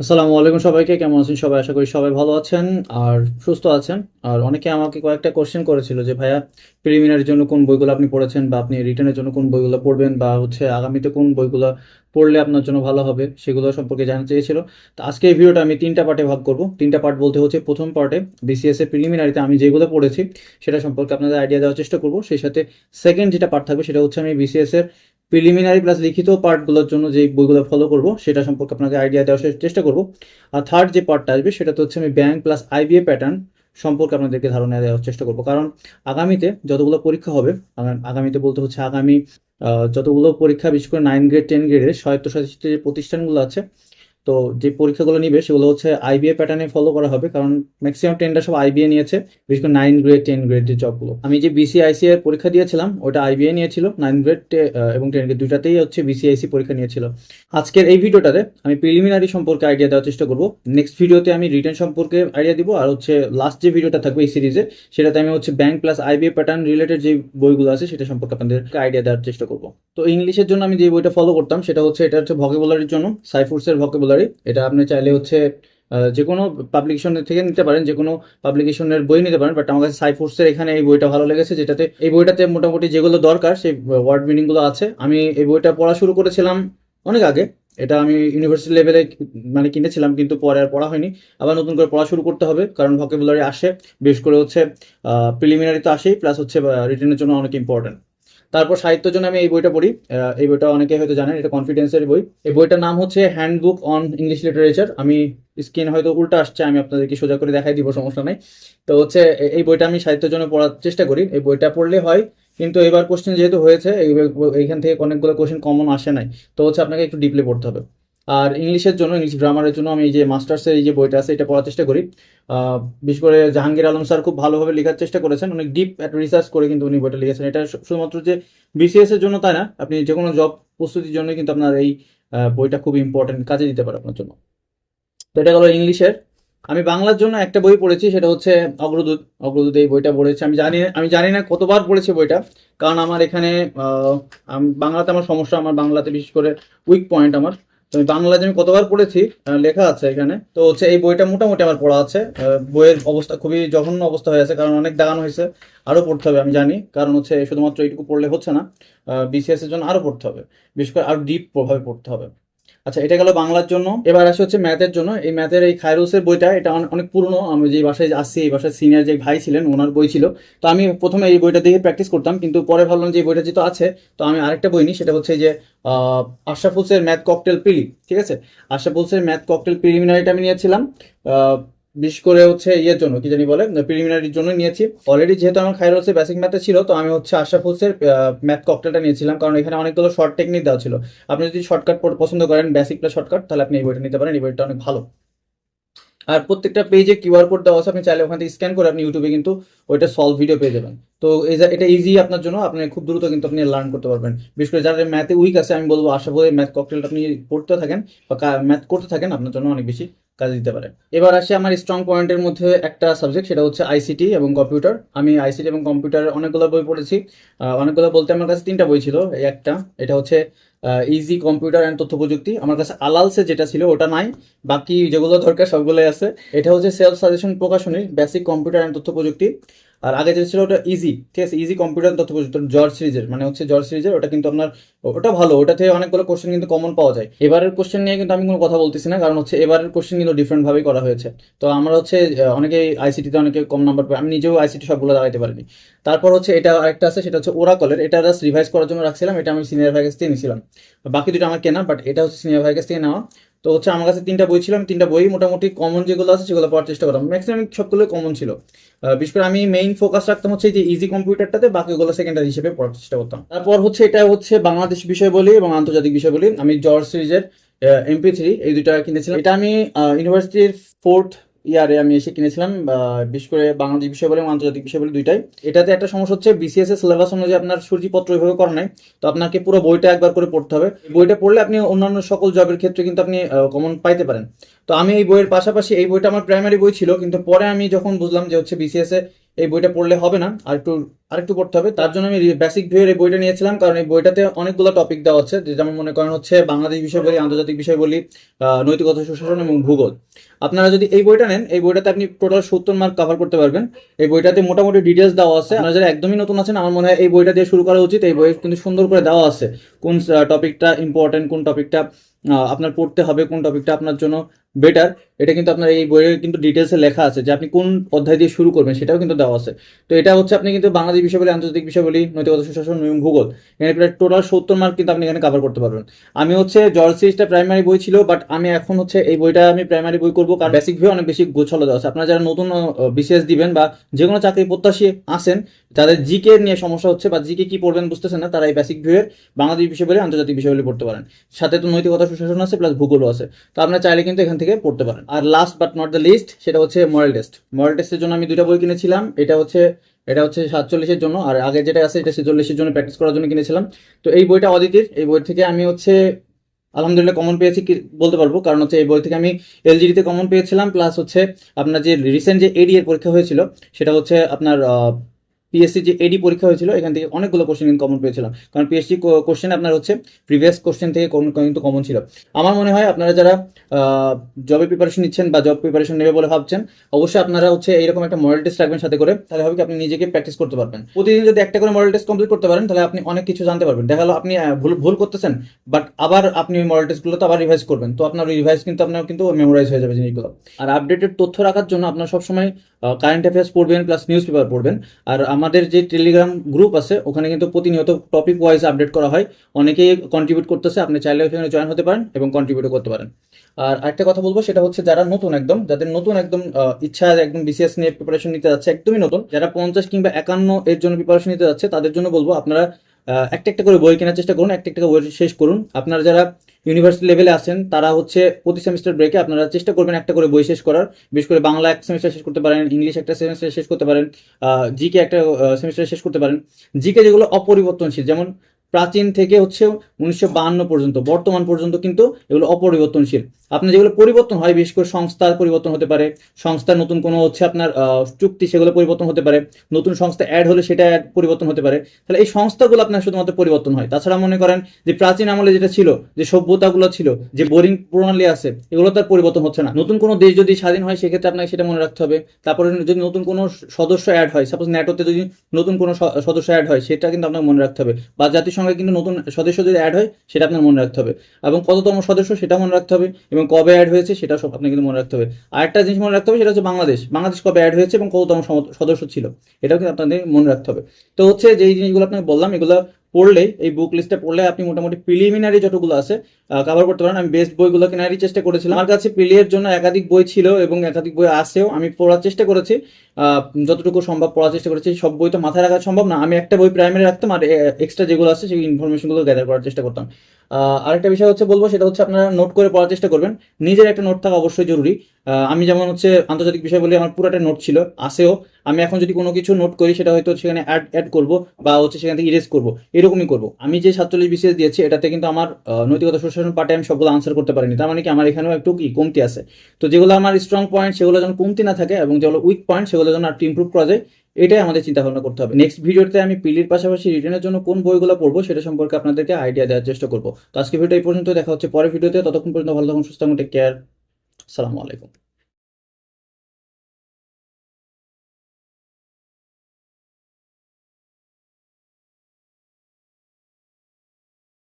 আসসালামু আলাইকুম সবাইকে, কেমন আছেন সবাই? আশা করি সবাই ভালো আছেন আর সুস্থ আছেন। আর অনেকে আমাকে কয়েকটা কোশ্চেন করেছিল যে, ভাইয়া প্রিলিমিনারির জন্য কোন বইগুলো আপনি পড়েছেন বা আপনি রিটার্নের জন্য কোন বইগুলো পড়বেন বা হচ্ছে আগামীতে কোন বইগুলো পড়লে আপনার জন্য ভালো হবে? সেগুলো সম্পর্কে জানতে চেয়েছিল। তো আজকে এই ভিডিওটা আমি তিনটা পার্টে ভাগ করব। তিনটা পার্ট বলতে হচ্ছে প্রথম পার্টে বিসিএস এর প্রিলিমিনারিতে আমি যেগুলো পড়েছি, সেটা সম্পর্কে আপনাদের আইডিয়া দেওয়ার চেষ্টা করব। সেই সাথে সেকেন্ড যেটা পার্ট থাকবে, সেটা হচ্ছে আমি বিসিএস এর প্রিলিমিনারি প্লাস লিখিত পার্টগুলোর জন্য যে বইগুলো ফলো করব, সেটা সম্পর্কে আপনাকে আইডিয়া দেওয়ার চেষ্টা করব। আর থার্ড যে পার্টটা আসবে, সেটা তো হচ্ছে আমি ব্যাংক প্লাস আইবিএ প্যাটার্ন সম্পর্কে আপনাদেরকে ধারণা দেওয়ার চেষ্টা করব। কারণ আগামীতে যতগুলো পরীক্ষা হবে আগামীতে বলতে হচ্ছে আগামী যতগুলো পরীক্ষা, বিশেষ করে নাইন গ্রেড টেন গ্রেডের স্বায়ত্তশাসিত যে প্রতিষ্ঠানগুলো আছে তো যে পরীক্ষাগুলো নিবে সেগুলো হচ্ছে আইবিএ প্যাটার্নে ফলো করা হবে, কারণ ম্যাক্সিমাম টেনটা সব আইবিএ নিয়েছে, বিশেষ করে নাইন গ্রেড টেন গ্রেড যে জবগুলো আমি যে বিসিআইসি এর পরীক্ষা দিয়েছিলাম, ওটা আইবিএ নিয়েছিল নাইন গ্রেড এবং টেন গ্রেড দুইটাতেই হচ্ছে বিসিআইসি পরীক্ষা নিয়েছিল। আজকের এই ভিডিওটাতে আমি প্রিলিমিনারি সম্পর্কে আইডিয়া দেওয়ার চেষ্টা করব। নেক্সট ভিডিওতে আমি রিটার্ন সম্পর্কে আইডিয়া দিব, আর হচ্ছে লাস্ট যে ভিডিওটা থাকবে এই সিরিজে সেটাতে আমি হচ্ছে bank plus IBA pattern related যে বইগুলো আছে, সেটা সম্পর্কে আপনাদেরকে আইডিয়া দেওয়ার চেষ্টা করব। তো ইংলিশের জন্য আমি যে বইটা ফলো করতাম, সেটা হচ্ছে, এটা হচ্ছে ভকেবুলারির জন্য সাইফোর্সের ভকেবুলারি এটা আপনি চাইলে হচ্ছে যে কোনো পাবলিকেশন থেকে নিতে পারেন যে কোনো পাবলিকেশনের বই নিতে পারেন বাট আমার কাছে সাইফোর্সের এখানে এই বইটা ভালো লেগেছে, যেটাতে এই বইটাতে মোটামুটি যেগুলো দরকার, সেই ওয়ার্ড মিনিংগুলো আছে। আমি এই বইটা পড়া শুরু করেছিলাম অনেক আগে। এটা আমি ইউনিভার্সিটি লেভেলে মানে কিনেছিলাম, কিন্তু পরে আর পড়া হয়নি। আবার নতুন করে পড়া শুরু করতে হবে, কারণ ভকেবুলারি আসে। বেশ করে হচ্ছে প্রিলিমিনারি তো আসেই প্লাস হচ্ছে রিটেনের জন্য অনেক ইম্পর্টেন্ট তারপর সাহিত্যের জন্য আমি এই বইটা পড়ি। এই বইটা অনেকে হয়তো জানেন, এটা কনফিডেন্সের বই। এই বইটার নাম হচ্ছে হ্যান্ডবুক অন ইংলিশ লিটারেচার আমি স্ক্রিন হয়তো উল্টা আসছে, আমি আপনাদেরকে সোজা করে দেখাই দিব, সমস্যা নাই। তো হচ্ছে এই বইটা আমি সাহিত্যের জন্য পড়ার চেষ্টা করি। এই বইটা পড়লে হয়, কিন্তু এবার কোশ্চেন যেহেতু হয়েছে এইখান থেকে অনেকগুলো কোশ্চেন কমন আসে নাই। তো হচ্ছে আপনাকে একটু ডিপলি পড়তে হবে। আর ইংলিশের জন্য, ইংলিশ গ্রামারের জন্য আমি এই যে মাস্টার্সের এই যে বইটা আছে, এটা পড়ার চেষ্টা করি। বিশেষ করে জাহাঙ্গীর আলম স্যার খুব ভালোভাবে লেখার চেষ্টা করেছেন। অনেক ডিপ রিসার্চ করে কিন্তু উনি বইটা লিখেছেন। এটা শুধুমাত্র যে বিসিএস এর জন্য তাই না, আপনি যে কোনো জব প্রস্তুতির জন্য কিন্তু আপনার এই বইটা খুব ইম্পর্টেন্ট কাজে দিতে পারে আপনার জন্য। তো এটা গেলো ইংলিশের। আমি বাংলার জন্য একটা বই পড়েছি, সেটা হচ্ছে অগ্রদূত। অগ্রদূত এই বইটা পড়েছি। আমি জানি আমি জানি না কতবার পড়েছি বইটা, কারণ আমার এখানে বাংলাতে আমার সমস্যা, আমার বাংলাতে বিশেষ করে উইক পয়েন্ট আমার। আমি বাংলা আমি কতবার পড়েছি লেখা আছে এখানে। তো হচ্ছে এই বইটা মোটামুটি আমার পড়া আছে। বইয়ের অবস্থা খুবই জঘন্য অবস্থা হয়ে আছে, কারণ অনেক দাগানো হয়েছে। আরও পড়তে হবে, আমি জানি। কারণ হচ্ছে শুধুমাত্র এইটুকু পড়লে হচ্ছে না বিসিএসের জন্য আরও পড়তে হবে। বিশেষ করে আরও ডিপ প্রভাবে পড়তে হবে। আচ্ছা এটা গেল বাংলার জন্য। এবার আসে হচ্ছে ম্যাথের জন্য। এই ম্যাথের এই খায়রুসের বইটা, এটা অনেক পুরনো। আমি যে বাসায় আসছি, এই বাসায় সিনিয়র যে ভাই ছিলেন, ওনার বই ছিল। তো আমি প্রথমে এই বইটা দিয়ে প্র্যাকটিস করতাম, কিন্তু পরে ভাবলাম যে এই বইটা যেহেতু আছে, তো আমি আরেকটা বই নিই। সেটা হচ্ছে যে আশরাফুলসের ম্যাথ ককটেল প্রিলি ঠিক আছে? আশরাফুলসের ম্যাথ ককটেল প্রিলিমিনারিটা আমি নিয়েছিলাম। বিশেষ করে হচ্ছে ইয়ের জন্য, কি জানি বলে প্রিলিমিনারির জন্য নিয়েছি। অলরেডি যেহেতু আমার খায়রুসের বেসিক ম্যাথে ছিল, তো আমি হচ্ছে আশরাফুলসের ম্যাথ ককটেলটা নিয়েছিলাম, কারণ এখানে অনেকগুলো শর্ট টেকনিক দেওয়া ছিল। আপনি যদি শর্টকাট পছন্দ করেন বেসিক প্লাস শর্টকাট তাহলে আপনি এই বইটা নিতে পারেন, এই বইটা অনেক ভালো। আর প্রত্যেকটা পেজে কিউআর কোড দেওয়া আছে, আপনি চাইলে ওখান থেকে স্ক্যান করে আপনি ইউটিউবে কিন্তু ওইটা সলভ ভিডিও পেয়ে যাবেন। তো এটা ইজি আপনার জন্য, আপনি খুব দ্রুত কিন্তু আপনি লার্ন করতে পারবেন। বিশেষ করে যারা ম্যাথে উইক আছে, আমি বলব আশা করি ম্যাথ ককটেলটা আপনি পড়তে থাকেন, বা ম্যাথ করতে থাকেন, আপনার জন্য অনেক বেশি কাজে দিতে পারে। এবার আসি আমার স্ট্রং পয়েন্টের মধ্যে একটা সাবজেক্ট সেটা হচ্ছে আইসিটি এবং কম্পিউটার আমি আইসিটি এবং কম্পিউটারের অনেকগুলো বই পড়েছি। অনেকগুলো বলতে আমার কাছে তিনটা বই ছিল। একটা, এটা হচ্ছে ইজি কম্পিউটার অ্যান্ড তথ্য প্রযুক্তি। আমার কাছে আলালসে যেটা ছিল, ওটা নাই। বাকি যেগুলো দরকার, সবগুলোই আছে। এটা হচ্ছে সেলফ সাজেশন প্রকাশনী বেসিক কম্পিউটার অ্যান্ড তথ্য প্রযুক্তি। আর আগে যেটা ছিল ওটা ইজি ঠিক আছে? ইজি কম্পিউটার তথ্য প্রযুক্তি জর্জ সিরিজের মানে হচ্ছে জর্জ সিরিজের, ওটা কিন্তু আপনার ওটা ভালো ওটা থেকে অনেকগুলো কোশ্চেন কিন্তু কমন পাওয়া যায়। এবারের কোশ্চেন নিয়ে কিন্তু আমি কোনো কথা বলতেছি না, কারণ হচ্ছে এবারের কোশ্চেন কিন্তু ডিফারেন্ট ভাবেই করা হয়েছে। তো আমরা হচ্ছে অনেকে আইসিটিতে অনেকে কম নাম্বার পাই আমি নিজেও আইসিটি সবগুলো দাঁড়াইতে পারিনি। তারপর হচ্ছে এটা আরেকটা আছে, সেটা হচ্ছে ওরাকলের এটা জাস্ট রিভাইজ করার জন্য রাখছিলাম, এটা আমি সিনিয়র ভাই কাছ থেকে নিয়েছিলাম। বাকি দুটো আমার কেনা বাট এটা হচ্ছে সিনিয়র ভাই কাছ থেকে নেওয়া। তো হচ্ছে আমার কাছে তিনটা বই ছিল, আমি তিনটা বই মোটামুটি কমন যেগুলো আছে সেগুলো পড়ার চেষ্টা করতাম। ম্যাক্সিমাম সবগুলো কমন ছিল। বিশেষ করে আমি মেইন ফোকাস রাখতাম হচ্ছে যে ইজি কম্পিউটারটাতে বাকিগুলো সেকেন্ডারি হিসেবে পড়ার চেষ্টা করতাম। তারপর হচ্ছে এটা হচ্ছে বাংলাদেশ বিষয় বলি এবং আন্তর্জাতিক বিষয় বলি। আমি জর্জ সিরিজের এমপি থ্রি এই দুটা কিনেছিলাম। এটা আমি ইউনিভার্সিটির ফোর্থ ইয়ারে আমি এসে কিনেছিলাম বিশেষ করে বাংলাদেশ বিষয় বলে আন্তর্জাতিক বিষয় বলে দুইটাই। এটাতে একটা সমস্যা হচ্ছে বিসিএস এর সিলেবাস অনুযায়ী আপনার সূচিপত্র ওইভাবে করা নাই, তো আপনাকে পুরো বইটা একবার করে পড়তে হবে। বইটা পড়লে আপনি অন্যান্য সকল জবের ক্ষেত্রে কিন্তু আপনি কমন পাইতে পারেন। তো আমি এই বইয়ের পাশাপাশি, এই বইটা আমার প্রাইমারি বই ছিল, কিন্তু পরে আমি যখন বুঝলাম যে হচ্ছে বিসিএস এ এই বইটা পড়লে হবে না, আর একটু আরেকটু পড়তে হবে। তার জন্য আমি বেসিক ভিউয়ের এই বইটা নিয়েছিলাম। কারণ এই বইটাতে অনেকগুলো টপিক দেওয়া আছে। যেমন মনে করেন হচ্ছে বাংলাদেশ বিষয় বলি, আন্তর্জাতিক বিষয় বলি নৈতিকতা সুশাসন এবং ভূগোল। আপনারা যদি এই বইটা নেন, এই বইটাতে আপনি টোটাল সত্তর মার্ক কভার করতে পারবেন। এই বইটাতে মোটামুটি ডিটেলস দেওয়া আছে। আপনারা যারা একদমই নতুন আছেন, আমার মনে হয় এই বইটা দিয়ে শুরু করা উচিত। এই বই কিন্তু সুন্দর করে দেওয়া আছে। কোন টপিকটা ইম্পর্টেন্ট কোন টপিকটা আপনার পড়তে হবে, কোন টপিকটা আপনার জন্য বেটার এটা কিন্তু আপনার এই বইয়ে কিন্তু ডিটেলসে লেখা আছে যে আপনি কোন অধ্যায় দিয়ে শুরু করবেন, সেটাও কিন্তু দেওয়া আছে। তো এটা হচ্ছে আপনি কিন্তু বাংলাদেশ বিষয় বলি, আন্তর্জাতিক বিষয় বলি, নৈতিকতা, সুশাসন এবং ভূগোল। এখানে প্রায় টোটাল সত্তর মার্ক কিন্তু আপনি এখানে কভার করতে পারবেন। আমি হচ্ছে জর্জ সিরিজটা প্রাইমারি বই ছিল বাট আমি এখন হচ্ছে এই বইটা আমি প্রাইমারি বই করব কারণ বেসিক ভিউ অনেক বেশি গোছালো দেওয়া আছে। আপনারা যারা নতুন বিশেষ দিবেন বা যে কোনো চাকরি প্রত্যাশী আসেন যাদের জিকে নিয়ে সমস্যা হচ্ছে বা জিকে কি পড়বেন বুঝতেছেন না, তারা এই বেসিক ভিউয়ের বাংলাদেশ বিষয় বলে, আন্তর্জাতিক বিষয় বলে পড়তে পারেন। সাথে তো নৈতিকতা, সুশাসন আছে প্লাস ভূগোলও আছে। তো আপনারা চাইলে কিন্তু এখান থেকে পড়তে পারেন। আর last but not the least সেটা হচ্ছে মরাল টেস্ট মরাল টেস্টের জন্য আমি দুইটা বই কিনেছিলাম। এটা হচ্ছে এটা হচ্ছে সাতচল্লিশের জন্য, আর আগে যেটা আছে এটা ছেচল্লিশের জন্য প্র্যাকটিস করার জন্য কিনেছিলাম। তো এই বইটা অদিতির, এই বই থেকে আমি হচ্ছে আলহামদুলিল্লাহ কমন পেয়েছি কি বলতে পারব, কারণ হচ্ছে এই বই থেকে আমি এলজিডিতে কমন পেয়েছিলাম প্লাস হচ্ছে আপনার যে রিসেন্ট যে এডি এর পরীক্ষা হয়েছিল, সেটা হচ্ছে আপনার পিএসসি যে এডি পরীক্ষা হয়েছিল, এখান থেকে অনেকগুলো কোশ্চেন কিন্তু কমন পেয়েছিলাম। কারণ পিএসসি কোশ্চেন আপনার হচ্ছে প্রিভিয়াস কোশ্চেন থেকে কিন্তু কমন ছিল। আমার মনে হয় আপনারা যারা জবের প্রিপারেশন নিচ্ছেন বা জব প্রিপারেশন নেবে বলে ভাবছেন, অবশ্যই আপনারা হচ্ছে এইরকম একটা মডেল টেস্ট রাখবেন সাথে করে, তাহলে হবে কি আপনি নিজেকে প্র্যাকটিস করতে পারবেন। প্রতিদিন যদি একটা করে মডেল টেস্ট কমপ্লিট করতে পারেন, তাহলে আপনি অনেক কিছু জানতে পারবেন। দেখা গেলো আপনি ভুল ভুল করতেছেন বাট আবার আপনি ওই মডেল টেস্টগুলো তো আবার রিভাইজ করবেন। তো আপনার রিভাইজ কিন্তু আপনার কিন্তু মেমোরাইজ হয়ে যাবে জিনিসগুলো। আর আপডেটেড তথ্য রাখার জন্য আপনার সবসময় কারেন্ট অ্যাফেয়ার্স পড়বেন প্লাস নিউজ পেপার পড়বেন। আর আমাদের যে টেলিগ্রাম গ্রুপ আছে, ওখানে কিন্তু প্রতিনিয়ত টপিক ওয়াইজ আপডেট করা হয়। অনেকেই কন্ট্রিবিউট করতেছে, আপনি চাইলে ওখানে জয়েন হতে পারেন এবং কন্ট্রিবিউটও করতে পারেন। আর একটা কথা বলব, সেটা হচ্ছে যারা নতুন একদম, যাদের নতুন একদম ইচ্ছা একদম বিসিএস নিয়ে প্রিপারেশন নিতে যাচ্ছে, একদমই নতুন। যারা পঞ্চাশ কিংবা একান্ন এর জন্য প্রিপারেশন নিতে যাচ্ছে, তাদের জন্য বলব, আপনারা একটা একটা করে বই কেনার চেষ্টা করুন, একটা একটা বই শেষ করুন। আপনারা যারা ইউনিভার্সিটি লেভেলে আছেন, তারা হচ্ছে প্রতি সেমিস্টার ব্রেকে আপনারা চেষ্টা করবেন একটা করে বই শেষ করার। বিশেষ করে বাংলা এক সেমিস্টার শেষ করতে পারেন, ইংলিশ একটা সেমিস্টার শেষ করতে পারেন জিকে একটা সেমিস্টার শেষ করতে পারেন। জিকে যেগুলো অপরিবর্তনশীল, যেমন প্রাচীন থেকে হচ্ছে উনিশশো পর্যন্ত, বর্তমান পর্যন্ত কিন্তু এগুলো অপরিবর্তনশীল। আপনার যেগুলো পরিবর্তন হয়, বিশেষ করে সংস্থার পরিবর্তন হতে পারে, সংস্থার নতুন কোনো হচ্ছে আপনার চুক্তি সেগুলো পরিবর্তন হতে পারে, নতুন সংস্থা অ্যাড হলে সেটা add পরিবর্তন হতে পারে, তাহলে এই সংস্থাগুলো আপনার শুধুমাত্র পরিবর্তন হয়। তাছাড়া মনে করেন যে প্রাচীন আমলে যেটা ছিল, যে সভ্যতাগুলো ছিল, যে বোরিং প্রণালী আছে, এগুলো তার পরিবর্তন হচ্ছে না। নতুন কোনো দেশ যদি স্বাধীন হয়, সেক্ষেত্রে আপনাকে সেটা মনে রাখতে হবে। তারপরে যদি নতুন কোনো সদস্য অ্যাড হয় সাপোজ ন্যাটোতে যদি নতুন কোনো সদস্য অ্যাড হয়, সেটা কিন্তু আপনাকে মনে রাখতে হবে। বা জাতিসংঘে কিন্তু নতুন সদস্য যদি অ্যাড হয়, সেটা আপনার মনে রাখতে হবে। এবং কততম সদস্য সেটা মনে রাখতে হবে, এবং কবে অ্যাড হয়েছে সেটা সব আপনাকে কিন্তু মনে রাখতে হবে। আরেকটা জিনিস মনে রাখতে হবে, সেটা হচ্ছে বাংলাদেশ। বাংলাদেশ কবে অ্যাড হয়েছে এবং কততম সদস্য ছিল, এটাও কিন্তু আপনাদের মনে রাখতে হবে। তো হচ্ছে যেই জিনিসগুলো আপনাকে বললাম, এগুলো পড়লে, এই বুক লিস্টটা পড়লে আপনি মোটামুটি প্রিলিমিনারি যতগুলো আছে কভার করতে পারেন। আমি বেস্ট বইগুলো কেনারই চেষ্টা করেছিলাম। আমার কাছে প্রিলিয়ের জন্য একাধিক বই ছিল এবং একাধিক বই আসেও আমি পড়ার চেষ্টা করেছি। যতটুকু সম্ভব পড়ার চেষ্টা করেছি। সব বই তো মাথায় রাখা সম্ভব না। আমি একটা বই প্রাইমারি রাখতাম আর এক্সট্রা যেগুলো আছে, সেই ইনফরমেশনগুলো গ্যাদার করার চেষ্টা করতাম। আরেকটা বিষয় হচ্ছে বলব, সেটা হচ্ছে আপনারা নোট করে পড়ার চেষ্টা করবেন। নিজের একটা নোট থাকা অবশ্যই জরুরি। আমি যেমন হচ্ছে আন্তর্জাতিক বিষয় বলে আমার পুরাটা নোট ছিল আসেও আমি এখন যদি কোনো কিছু নোট করি, সেটা হয়তো সেখানে অ্যাড অ্যাড করব বা হচ্ছে সেখান থেকে ইরেজ করব। এরকমই করব। আমি যে সাতচল্লিশ বিসিএস দিয়েছি, এটাতে কিন্তু আমার নৈতিকতা সুশাসন পার্টে আমি সবগুলো আনসার করতে পারিনি। তার মানে কি, আমার এখানেও একটু কি কমতি আছে। তো যেগুলো আমার স্ট্রং পয়েন্ট সেগুলো যেন কমতি না থাকে এবং যেগুলো উইক পয়েন্ট সেগুলো যেন আর ইমপ্রুভ করা যায়। এটাই আমাদের চিন্তা ভাবনা করতে হবে। নেক্সট ভিডিওতে আমি পিলির পাশাপাশি রিটার্নের জন্য কোন বইগুলো পড়ব সেটা সম্পর্কে আপনাদেরকে আইডিয়া দেওয়ার চেষ্টা করব। তো আজকে ভিডিও এই পর্যন্ত দেখা হচ্ছে পরের ভিডিওতে ততক্ষণ পর্যন্ত ভালো থাকুন, সুস্থ থাকুন টেক কেয়ার সালামু আলাইকুম।